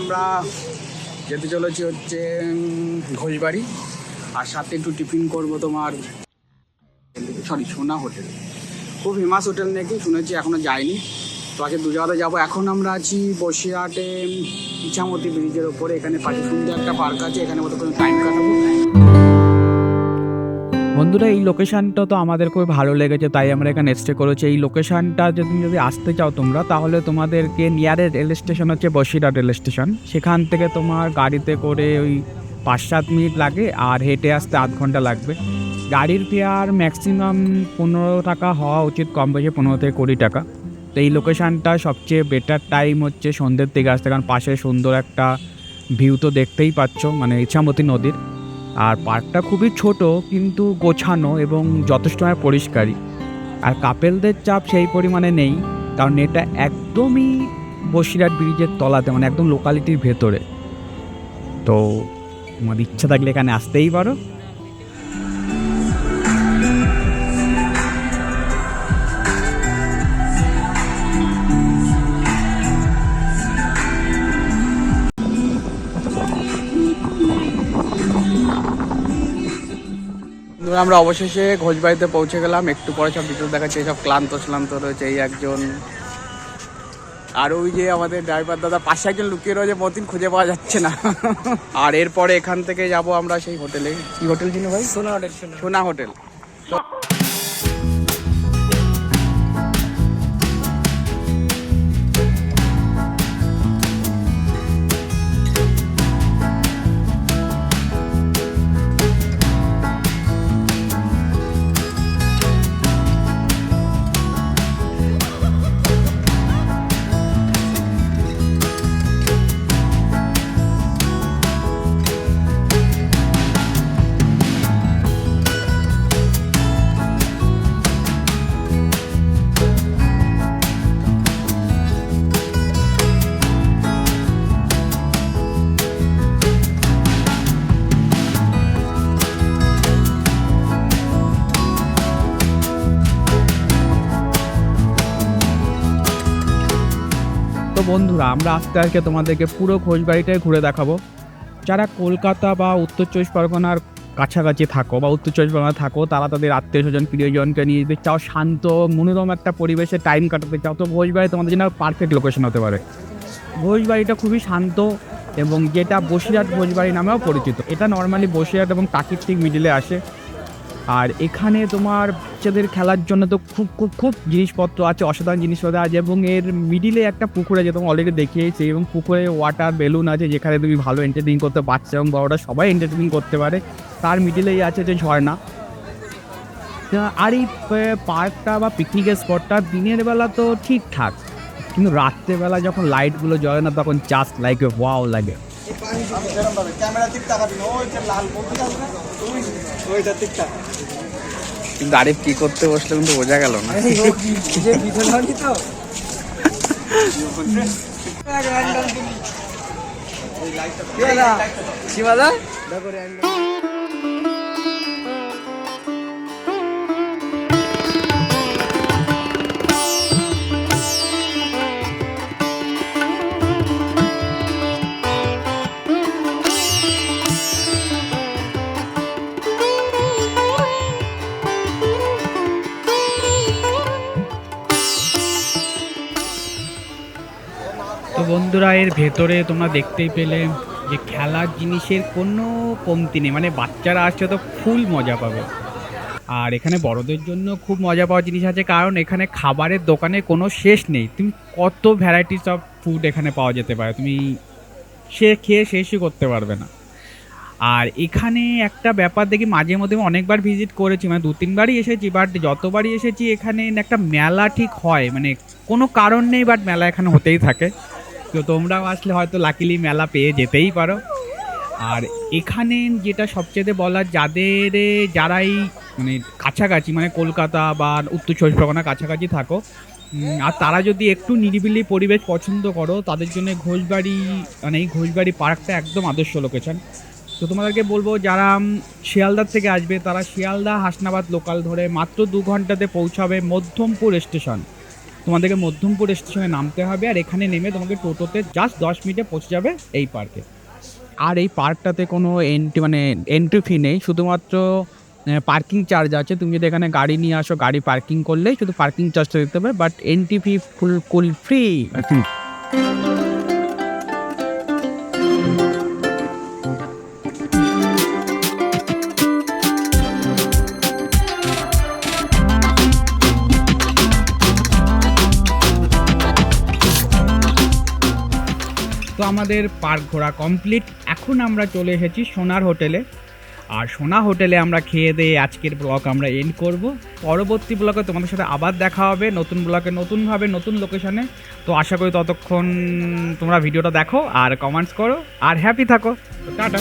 আমরা যেতে চলেছি হচ্ছে ঘোষবাড়ি আর সাথে একটু টিফিন করব তোমার সরি সোনা হোটেল। খুব ফেমাস হোটেল নাকি, শুনেছি এখনও যাইনি। তো আজকে দু যাব। এখন আমরা আছি বসিরহাটে ইচ্ছামতি ব্রিজের ওপরে। এখানে পাশে সুন্দর একটা পার্ক আছে। এখানে মতো টাইম কাটাবো? বন্ধুরা, এই লোকেশনটা তো আমাদের খুব ভালো লেগেছে, তাই আমরা এখানে স্টে করেছি। এই লোকেশনটা যদি যদি আসতে চাও তোমরা, তাহলে তোমাদেরকে নিয়ারের রেল স্টেশন হচ্ছে বসিরহাট রেল স্টেশন সেখান থেকে তোমার গাড়িতে করে ওই পাঁচ সাত মিনিট লাগে, আর হেঁটে আসতে আধ ঘণ্টা লাগবে। গাড়ির ফেয়ার ম্যাক্সিমাম পনেরো টাকা হওয়া উচিত কম বেশি পনেরো থেকে কুড়ি টাকা। তো এই লোকেশনটা সবচেয়ে বেটার টাইম হচ্ছে সন্ধ্যের দিকে আসতে, কারণ পাশে সুন্দর একটা ভিউ তো দেখতেই পাচ্ছ মানে ইছামতি নদীর। আর পার্কটা খুবই ছোট, কিন্তু গোছানো এবং যথেষ্ট পরিষ্কারই। আর কাপেলদের চাপ সেই পরিমাণে নেই, কারণ এটা একদমই বসিরহাট ব্রিজের তলাতে মানে একদম লোকালিটির ভেতরে। তো তোমার ইচ্ছা থাকলে এখানে আসতেই পারো। আমরা অবশেষে ঘোষবাড়িতে পৌঁছে গেলাম। একটু পরে সব ভিতরে দেখাচ্ছে। সব ক্লান্ত শ্লান্ত রয়েছে এই একজন। আর ওই যে আমাদের ড্রাইভার দাদা পাশে একজন লুকিয়ে রয়েছে প্রতিদিন খুঁজে পাওয়া যাচ্ছে না। আর এরপরে এখান থেকে যাব আমরা সেই হোটেলে কি হোটেল ছিল ভাই? সোনা হোটেল সোনা সোনা হোটেল বন্ধুরা, আমরা আস্তে আস্তে তোমাদেরকে পুরো খোঁজবাড়িটাই ঘুরে দেখাবো। যারা কলকাতা বা উত্তর চব্বিশ পরগনার কাছাকাছি থাকো বা উত্তর চব্বিশ পরগনা থাকো, তারা তাদের আত্মীয় স্বজন, প্রিয়জনকে নিয়ে যেতে চাও শান্ত, মনোরম একটা পরিবেশে টাইম কাটাতে চাও, তো ভোজবাড়ি তোমাদের জন্য পারফেক্ট লোকেশন হতে পারে। ভোজবাড়িটা খুবই শান্ত এবং যেটা বসিরহাট ভোজবাড়ি নামেও পরিচিত। এটা নর্মালি বসিরহাট এবং টাকির ঠিক মিডিলে আসে। আর এখানে তোমার বাচ্চাদের খেলার জন্য তো খুব খুব খুব জিনিসপত্র আছে, অসাধারণ জিনিসপত্র আছে এবং এর মিডিলে একটা পুকুর আছে তোমার অলরেডি দেখিয়েছি এবং পুকুরে ওয়াটার বেলুন আছে যেখানে তুমি ভালো এন্টারটেইন করতে বাচ্চা এবং বড়রা সবাই এন্টারটেইন করতে পারে। তার মিডিলেই আছে যে ঝর্ণা। আর এই পার্কটা বা পিকনিকের স্পটটা দিনের বেলা তো ঠিকঠাক, কিন্তু রাত্রেবেলা যখন লাইটগুলো জ্বলে না তখন জাস্ট লাইক ওয়াও লাগে। কিন্তু আরিফ কি করতে বসলে কিন্তু বোঝা গেল না। তো? দেখো বন্ধুরা এর ভেতরে তোমরা দেখতেই পেলে যে খেলার জিনিসের কোনো কমতি নেই। মানে বাচ্চারা আসছে তো ফুল মজা পাবে। আর এখানে বড়দের জন্য খুব মজা পাওয়ার জিনিস আছে, কারণ এখানে খাবারের দোকানে কোনো শেষ নেই। তুমি কত ভ্যারাইটিস অফ ফুড এখানে পাওয়া যেতে পারে, তুমি সে খেয়ে শেষই করতে পারবে না। আর এখানে একটা ব্যাপার দেখি, মাঝে মধ্যে অনেকবার ভিজিট করেছি মানে দু তিনবারই এসেছি বাট যতবারই এসেছি, এখানে একটা মেলা ঠিক হয়। মানে কোনো কারণ নেই বাট মেলা এখানে হতেই থাকে। তো তোমরাও আসলে হয়তো লাকিলি মেলা পেয়ে যেতেই পারো। আর এখানে যেটা সবচেয়ে বলার, যাদের যারাই মানে কাছাকাছি মানে কলকাতা বা উত্তর চব্বিশ পরগনা কাছাকাছি থাকো আর তারা যদি একটু নিরিবিলি পরিবেশ পছন্দ করো, তাদের জন্য ঘোষবাড়ি মানে এই ঘোষবাড়ি পার্কটা একদম আদর্শ লোকেশন তো তোমাদেরকে বলব, যারা শিয়ালদার থেকে আসবে, তারা শিয়ালদা হাসনাবাদ লোকাল ধরে মাত্র দু ঘন্টাতে পৌঁছাবে মধ্যমপুর স্টেশন তোমাদেরকে মধ্যমপুর স্টেশনে নামতে হবে আর এখানে নেমে তোমাকে টোটোতে জাস্ট দশ মিনিটে পৌঁছে যাবে এই পার্কে আর এই পার্কটাতে কোনো এন্ট্রি মানে এন্ট্রি ফি নেই শুধুমাত্র পার্কিং চার্জ আছে। তুমি যদি এখানে গাড়ি নিয়ে আসো গাড়ি পার্কিং করলেই শুধু পার্কিং চার্জটা দিতে হবে but entry fee full full free তো আমাদের পার্ক ঘোরা কমপ্লিট। এখন আমরা চলে এসেছি সোনার হোটেলে। আর সোনা হোটেলে আমরা খেয়ে দিয়ে আজকের ব্লগ আমরা এন্ড করব। পরবর্তী ব্লগে তোমাদের সাথে আবার দেখা হবে, নতুন ব্লগে নতুনভাবে, নতুন লোকেশনে তো আশা করি ততক্ষণ তোমরা ভিডিওটা দেখো আর কমেন্টস করো। আর হ্যাপি থাকো। টাটা।